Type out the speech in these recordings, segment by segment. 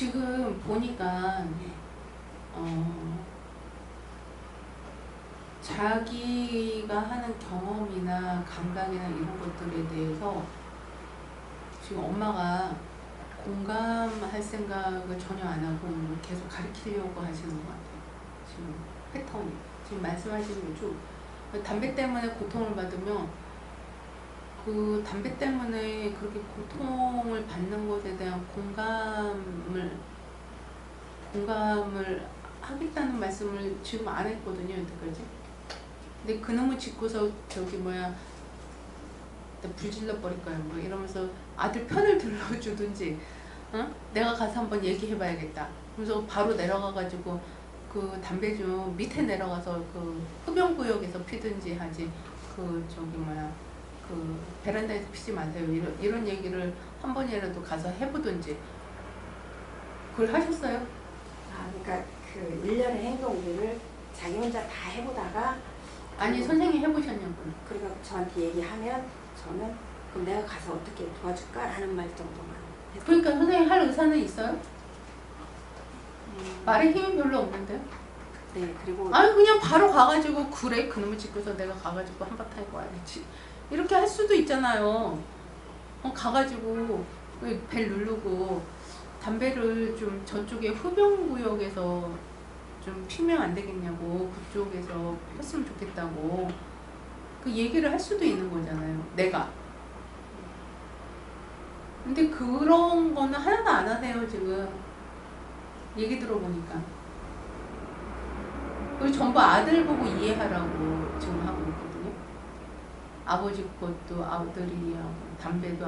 지금 보니까 어, 자기가 하는 경험이나 감각이나 이런 것들에 대해서 지금 엄마가 공감할 생각을 전혀 안 하고 계속 가르치려고 하시는 것 같아요. 지금 패턴이. 지금 말씀하시는 게쭉 담배 때문에 고통을 받으면 그 담배 때문에 그렇게 고통을 받는 것에 대한 공감을 공감을 하겠다는 말씀을 지금 안 했거든요 여태까지. 근데 그놈을 짓고서 저기 뭐야 불질러 버릴까요? 뭐 이러면서 아들 편을 들어주든지 어? 내가 가서 한번 얘기해 봐야겠다. 그래서 바로 내려가 가지고 그 담배 좀 밑에 내려가서 그 흡연구역에서 피든지 하지. 그 저기 뭐야 그 베란다에서 피지 마세요. 이런, 이런 얘기를 한 번이라도 가서 해보든지. 그걸 하셨어요? 아, 그러니까 그 일련의 행동들을 자기 혼자 다 해보다가 아니, 선생님 해보셨냐고요. 그러니까 저한테 얘기하면 저는 그럼 내가 가서 어떻게 도와줄까 라는 말 정도만 했어요. 그러니까 선생님 할 의사는 있어요? 음, 말에 힘이 별로 없는데. 네, 그리고 아니, 그냥 바로 가가지고, 그래, 그놈을 짓고서 내가 가가지고 한바탕 와야지. 이렇게 할 수도 있잖아요. 어, 가가지고 벨 누르고 담배를 좀 저쪽에 흡연구역에서 좀 피면 안 되겠냐고 그쪽에서 폈으면 좋겠다고 그 얘기를 할 수도 있는 거잖아요. 내가. 근데 그런 거는 하나도 안 하세요 지금 얘기 들어보니까 그리고 전부 아들 보고 이해하라고 지금 하고. 아버지 것도 아들이 하고 담배도.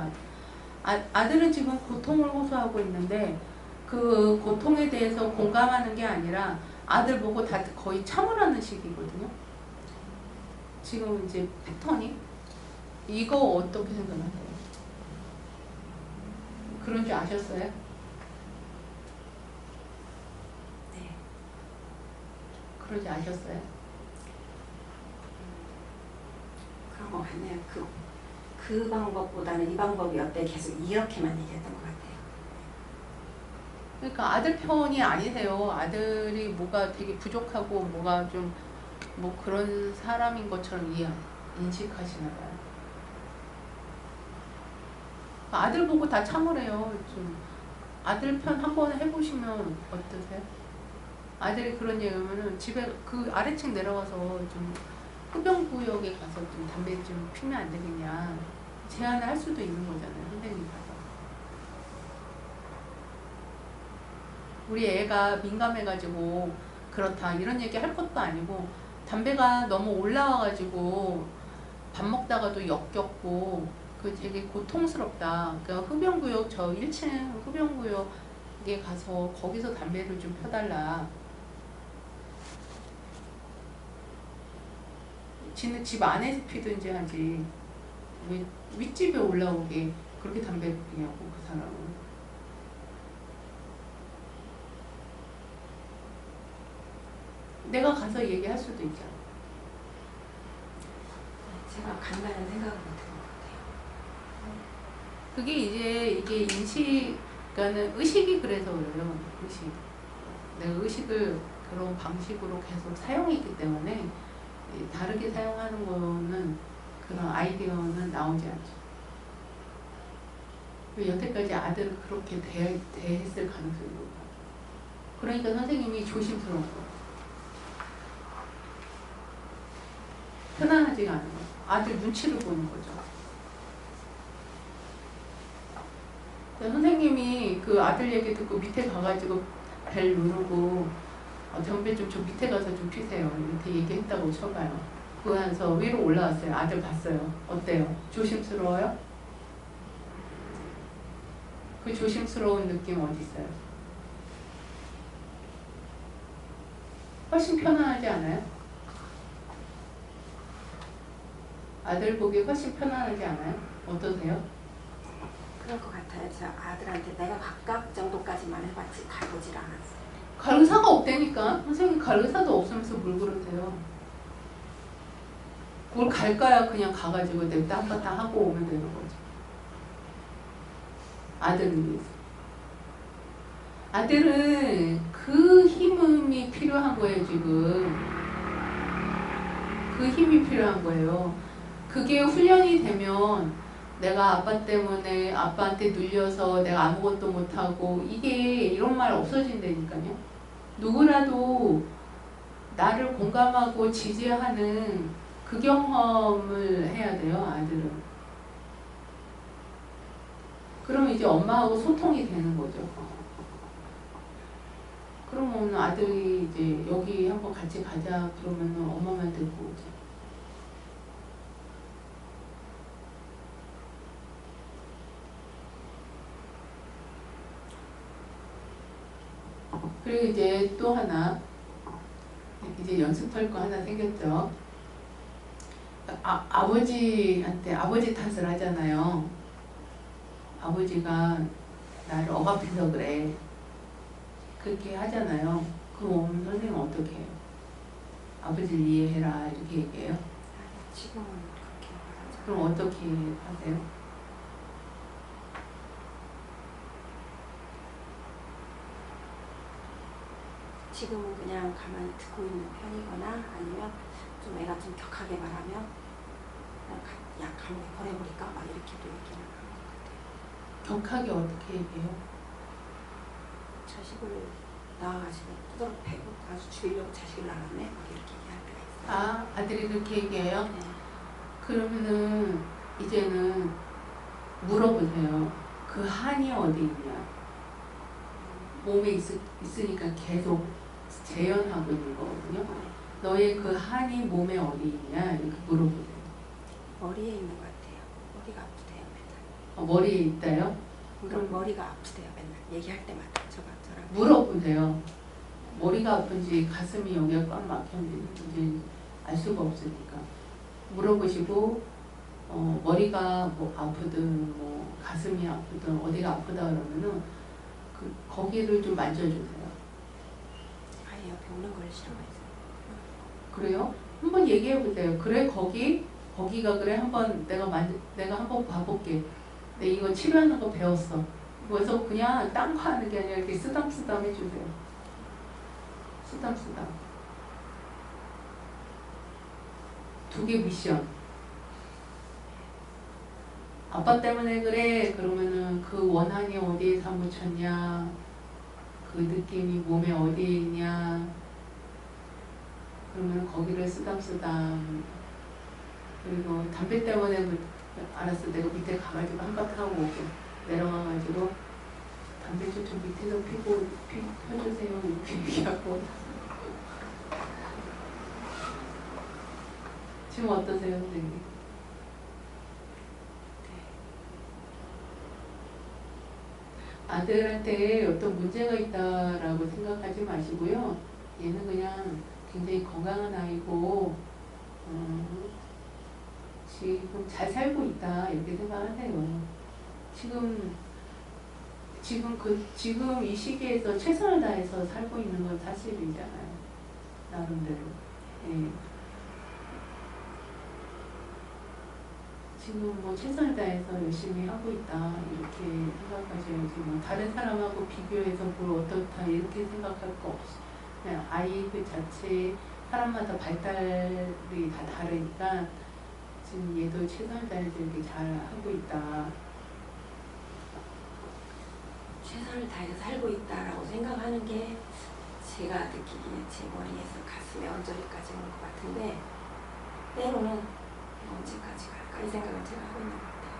아, 아들은 지금 고통을 호소하고 있는데 그 고통에 대해서 공감하는 게 아니라 아들 보고 다 거의 참으라는 식이거든요. 지금 이제 패턴이 이거 어떻게 생각하세요? 그런 줄 아셨어요? 네, 그러지 아셨어요? 것 같네요. 그, 그 방법보다는 이 방법이 어때 계속 이렇게만 얘기했던 것 같아요. 그러니까 아들 편이 아니세요. 아들이 뭐가 되게 부족하고 뭐가 좀 뭐 그런 사람인 것처럼 인식하시나 봐요. 아들 보고 다 참으래요. 좀 아들 편 한번 해보시면 어떠세요? 아들이 그런 얘기하면은 집에 그 아래층 내려가서 좀 흡연구역에 가서 좀 담배 좀 피면 안 되겠냐 제안을 할 수도 있는 거잖아요. 선생님 가서. 우리 애가 민감해가지고 그렇다 이런 얘기 할 것도 아니고 담배가 너무 올라와가지고 밥 먹다가도 역겹고 그 되게 고통스럽다. 그러니까 흡연구역 저 1층 흡연구역에 가서 거기서 담배를 좀 펴달라. 지는 집 안에서 피든지 하지 왜 윗집에 올라오게 그렇게 담배를 피냐고 그 사람은. 내가 가서 얘기할 수도 있잖아. 제가 간다는 생각을 못한 것 같아요. 그게 이제 이게 인식, 그러니까는 의식이 그래서 그래요. 의식. 내가 의식을 그런 방식으로 계속 사용했기 때문에 이 다르게 사용하는 거는 그런 아이디어는 나오지 않죠. 왜 여태까지 아들을 그렇게 대, 대했을 가능성이 높아요. 그러니까 선생님이 조심스러운 거예요. 편안하지가 않은 거예요. 아들 눈치를 보는 거죠. 선생님이 그 아들 얘기 듣고 밑에 가가지고 벨 누르고 어, 정배 좀저 밑에 가서 좀 피세요. 밑에 얘기했다고 쳐봐요. 그거 하면서 위로 올라왔어요. 아들 봤어요. 어때요? 조심스러워요? 그 조심스러운 느낌 어디 있어요? 훨씬 편안하지 않아요? 아들 보기 훨씬 편안하지 않아요? 어떠세요? 그럴 것 같아요. 저 아들한테 내가 각각 정도까지만 해봤지 가보질 않았어요. 갈 의사가 없다니까. 선생님 갈 의사도 없으면서 뭘 그러세요? 그걸 갈까야 그냥 가가지고 냅다 한바탕 하고 오면 되는 거죠. 아들을 위해서. 아들은 그 힘이 필요한 거예요, 지금. 그 힘이 필요한 거예요. 그게 훈련이 되면 내가 아빠 때문에 아빠한테 눌려서 내가 아무것도 못하고 이게 이런 말 없어진다니까요. 누구라도 나를 공감하고 지지하는 그 경험을 해야 돼요, 아들은. 그러면 이제 엄마하고 소통이 되는 거죠. 그러면 아들이 이제 여기 한번 같이 가자 그러면은 엄마 만 듣고 오죠. 그리고 이제 또 하나 이제 연습할 거 하나 생겼죠. 아, 아버지한테 아버지 탓을 하잖아요. 아버지가 나를 억압해서 그래. 그렇게 하잖아요. 그럼 선생님 어떻게 해요? 아버지를 이해해라 이렇게 얘기해요. 지금은 그렇게 말하죠. 그럼 어떻게 하세요? 지금은 그냥 가만히 듣고 있는 편이거나 아니면 좀 애가 좀 격하게 말하면 야 감옥에 보내버릴까 막 이렇게도 얘기를 하는 것 같아요. 격하게 어떻게 얘기해요? 자식을 낳아가지고 두드러 패고 아주 죽이려고 자식을 낳았네 막 이렇게 얘기할 때가 있어요. 아 아들이 그렇게 얘기해요? 네. 그러면은 이제는 물어보세요. 그 한이 어디 있냐? 몸에 있, 있으니까 계속 재현하고 있는 거거든요. 너의 그 한이 몸에 어디 있냐? 이렇게 물어보세요. 머리에 있는 것 같아요. 머리가 아프대요 맨날. 어, 머리에 있다요? 그럼 머리가 아프대요 맨날 얘기할 때마다 저가 저랑 물어보세요. 머리가 아픈지 가슴이 여기가 꽉 막혔는지 알 수가 없으니까 물어보시고 어, 머리가 뭐 아프든 뭐 가슴이 아프든 어디가 아프다 그러면은 그 거기를 좀 만져주세요. 옆에 오는 걸 싫어해서 그래요? 한번 얘기해 보세요. 그래 거기 거기가 그래 한번 내가 만 내가 한번 봐볼게. 내 이거 치료하는 거 배웠어. 그래서 그냥 딴 거 하는 게 아니라 이렇게 쓰담쓰담 해주세요. 쓰담쓰담. 두 개 미션. 아빠 때문에 그래. 그러면은 그 원한이 어디에 사무쳤냐. 그 느낌이 몸에 어디에 있냐. 그러면 거기를 쓰담쓰담. 그리고 담배 때문에 뭐- 알았어. 내가 밑에 가가지고 한바탕 하고 올게. 내려가가지고 담배 좀, 좀 밑에서 피고 피, 펴주세요. 이렇게 얘기하고. 지금 어떠세요 선생님? 아들한테 어떤 문제가 있다라고 생각하지 마시고요 얘는 그냥 굉장히 건강한 아이고 음, 지금 잘 살고 있다 이렇게 생각하세요. 지금 지금 그 지금 이 시기에서 최선을 다해서 살고 있는 건 사실이잖아요. 나름대로. 예. 지금 뭐 최선을 다해서 열심히 하고 있다 이렇게 생각하셔야지 뭐 다른 사람하고 비교해서 뭘 어떻다 이렇게 생각할 거 없이 그냥 아이 그 자체 사람마다 발달이 다 다르니까 지금 얘도 최선을 다해서 이렇게 잘 하고 있다. 최선을 다해서 살고 있다라고 생각하는 게 제가 느끼기에 제 머리에서 가슴에 언저리까지 오는 것 같은데 때로는 언제까지 갈까 이 생각을 제가 하고 있는 것 같아요.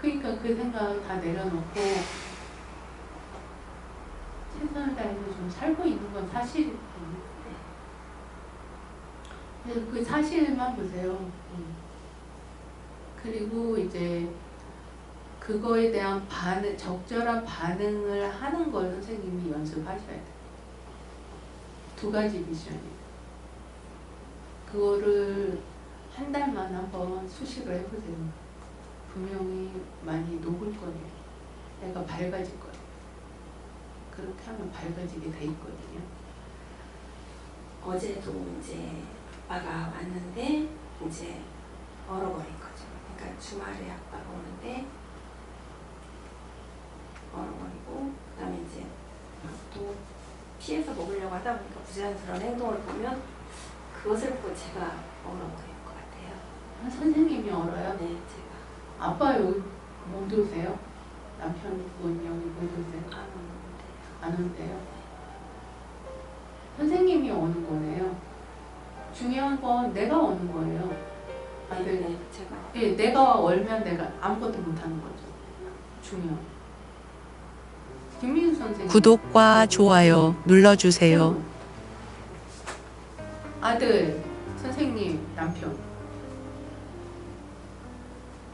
그러니까 그 생각 다 내려놓고 최선을 다해서 좀 살고 있는 건 사실이고 그래서 그 사실만 보세요. 음. 그리고 이제 그거에 대한 반응, 적절한 반응을 하는 걸 선생님이 연습하셔야 돼요. 두 가지 미션이에요. 그거를 한 달만 한번 수식을 해보세요. 분명히 많이 녹을 거예요. 애가 밝아질 거예요. 그렇게 하면 밝아지게 돼 있거든요. 어제도 이제 아빠가 왔는데 이제 얼어버린 거죠. 그러니까 주말에 아빠가 오는데 얼어버리고 그다음에 이제 피해서 먹으려고 하다 보니까 부자연스러운 행동을 보면 그것을 보고 제가 얼어 보일 것 같아요. 아, 선생님이 얼어요? 네, 제가 아빠 여기 못 오세요? 남편분 여기 못 오세요? 안 오는데. 안 온대요? 선생님이 오는 거네요. 중요한 건 내가 오는 거예요. 네, 아들, 네, 제가 예, 내가 얼면 내가 아무것도 못하는 거죠. 중요. 김민수 선생님. 구독과 좋아요 눌러주세요. 아들, 선생님, 남편.